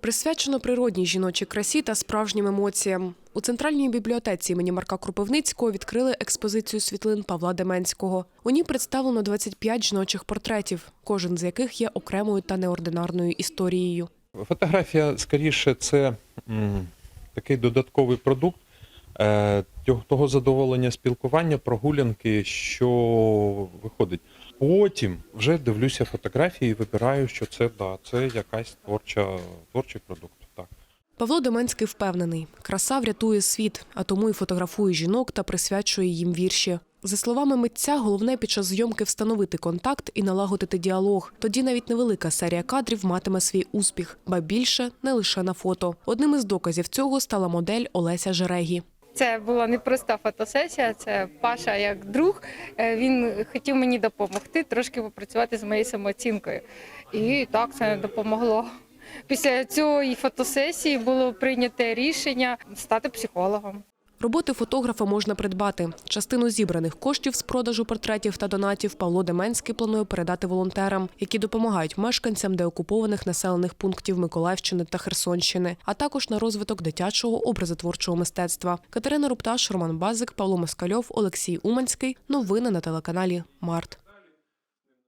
Присвячено природній жіночій красі та справжнім емоціям. У центральній бібліотеці імені Марка Кропивницького відкрили експозицію світлин Павла Деменського. У ній представлено 25 жіночих портретів, кожен з яких є окремою та неординарною історією. Фотографія скоріше це такий додатковий продукт е, того задоволення спілкування, прогулянки, що виходить. Потім вже дивлюся фотографії і вибираю, що це да, це якась творча, творчий продукт. Так. Павло Деменський впевнений, краса врятує світ, а тому й фотографує жінок та присвячує їм вірші. За словами митця, головне під час зйомки встановити контакт і налагодити діалог. Тоді навіть невелика серія кадрів матиме свій успіх, ба більше не лише на фото. Одним із доказів цього стала модель Олеся Жерегі. Це була не проста фотосесія. Це Паша як друг. Е, Він хотів мені допомогти трошки попрацювати з моєю самооцінкою. І так це допомогло. Після цієї фотосесії було прийнято рішення стати психологом. Роботи фотографа можна придбати. Частину зібраних коштів з продажу портретів та донатів Павло Деменський планує передати волонтерам, які допомагають мешканцям деокупованих населених пунктів Миколаївщини та Херсонщини, а також на розвиток дитячого образотворчого мистецтва. Катерина Рупташ, Роман Базик, Павло Москальов, Олексій Уманський. Новини на телеканалі Март.